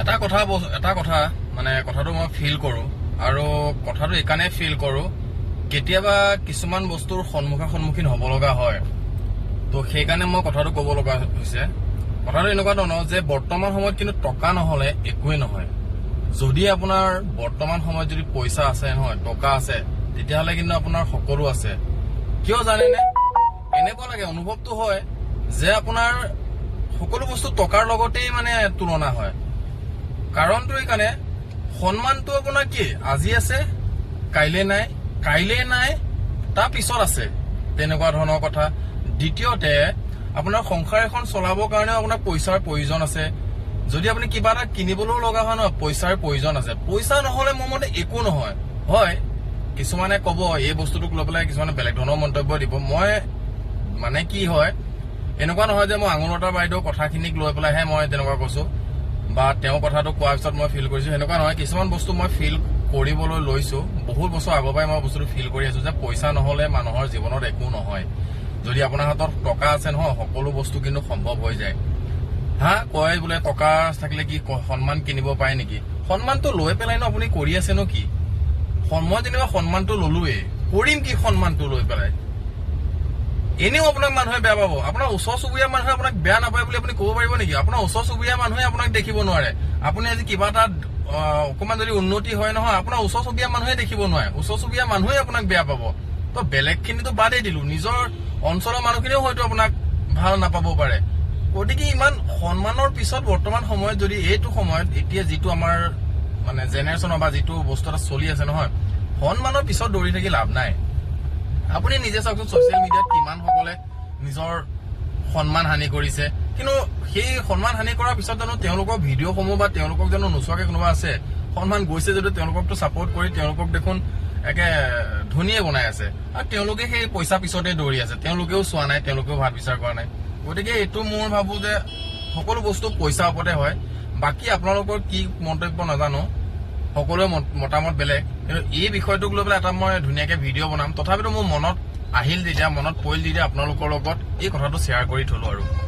এটা কথা এটা কথা মানে কথাটো মই ফিল কৰো আৰু কথাটো এইকাৰণে ফিল কৰো কেতিয়াবা কিছুমান বস্তুৰ সন্মুখা সন্মুখীন হ'ব লগা হয়। তো সেইকাৰণে মই কথাটো ক'ব লগা হৈছে। কথাটো এনেকুৱা ধৰণৰ যে বৰ্তমান সময়ত কিন্তু টকা নহলে একোৱেই নহয়। যদি আপোনাৰ বৰ্তমান সময়ত যদি পইচা আছে নহয় টকা আছে তেতিয়াহ'লে কিন্তু আপোনাৰ সকলো আছে। কিয় জানেনে? এনেকুৱা লাগে অনুভৱটো হয় যে আপোনাৰ সকলো বস্তু টকাৰ লগতেই মানে তুলনা হয়। কাৰণটো এইকাৰণে সন্মানটো আপোনাৰ কি? আজি আছে কাইলে নাই কাইলে নাই তাৰ পিছত আছে। তেনেকুৱা ধৰণৰ কথা। দ্বিতীয়তে আপোনাৰ সংসাৰ এখন চলাবৰ কাৰণেও আপোনাৰ পইচাৰ প্ৰয়োজন আছে। যদি আপুনি কিবা এটা কিনিবলৈও লগা হয় নহয় পইচাৰ প্ৰয়োজন আছে। পইচা নহলে মোৰ মতে একো নহয়। হয় কিছুমানে কব এই বস্তুটোক লৈ পেলাই কিছুমানে বেলেগ ধৰণৰ মন্তব্য দিব। মই মানে কি হয় এনেকুৱা নহয় যে মই আঙুলতা বাইদেউ কথাখিনিক লৈ পেলাইহে মই তেনেকুৱা কৈছো। বা তেওঁ কথাটো কোৱাৰ পিছত মই ফিল কৰিছো সেনেকুৱা নহয়। কিছুমান বস্তু মই ফিল কৰিবলৈ লৈছো। বহুত বছৰ আগৰ পৰাই মই বস্তুটো ফিল কৰি আছো যে পইচা নহলে মানুহৰ জীৱনত একো নহয়। যদি আপোনাৰ হাতত টকা আছে নহয় সকলো বস্তু কিন্তু সম্ভৱ হৈ যায়। হা কয় বোলে টকা থাকিলে কি সন্মান কিনিব পাৰে নেকি? সন্মানটো লৈ পেলাই নো আপুনি কৰি আছেনো কি? মই যেনিবা সন্মানটো ললোৱেই। কৰিম কি সন্মানটো লৈ পেলাই? এনেও আপোনাক মানুহে বেয়া পাব। আপোনাৰ ওচৰ চুবুৰীয়া মানুহে আপোনাক বেয়া নাপায় বুলি আপুনি ক'ব পাৰিব নেকি? আপোনাৰ ওচৰ চুবুৰীয়া মানুহে আপোনাক দেখিব নোৱাৰে। আপুনি আজি কিবা এটা অকণমান যদি উন্নতি হয় নহয়, আপোনাৰ ওচৰ চুবুৰীয়া মানুহে দেখিব নোৱাৰে। ওচৰ চুবুৰীয়া মানুহে আপোনাক বেয়া পাব। তো বেলেগ খিনিতো বাদেই দিলো। নিজৰ অঞ্চলৰ মানুহখিনিও হয়তো আপোনাক ভালো নাপাব পাৰে। গতিকে ইমান সন্মানৰ পিছত বৰ্তমান সময়ত যদি এইটো সময়ত, এতিয়া যিটো আমাৰ মানে জেনেৰেশ্যনৰ বা যিটো বস্তু এটা চলি আছে নহয়, সন্মানৰ পিছত দৌৰি থাকি লাভ নাই। আপুনি নিজে চাওকচোন ছচিয়েল মিডিয়াত কিমান সকলে নিজৰ সন্মান হানি কৰিছে। কিন্তু সেই সন্মান হানি কৰাৰ পিছত জানো তেওঁলোকৰ ভিডিঅ'সমূহ বা তেওঁলোকক জানো নোচোৱাকে কোনোবা আছে? সন্মান গৈছে যদিও তেওঁলোককতো ছাপোৰ্ট কৰি তেওঁলোকক দেখোন একে ধনীয়ে বনাই আছে। আৰু তেওঁলোকে সেই পইচা পিছতে দৌৰি আছে। তেওঁলোকেও চোৱা নাই তেওঁলোকেও ভাত বিচাৰ কৰা নাই। গতিকে এইটো মোৰ ভাবো যে সকলো বস্তু পইচাৰ ওপৰতে হয়। বাকী আপোনালোকৰ কি মন্তব্য নাজানো। সকলোৰে মত- মতামত বেলেগ। কিন্তু এই বিষয়টোক লৈ পেলাই এটা মই ধুনীয়াকে ভিডিঅ' বনাম। তথাপিতো মোৰ মনত আহিল যেতিয়া মনত পৰিল যেতিয়া আপোনালোকৰ লগত এই কথাটো শ্বেয়াৰ কৰি থলো আৰু।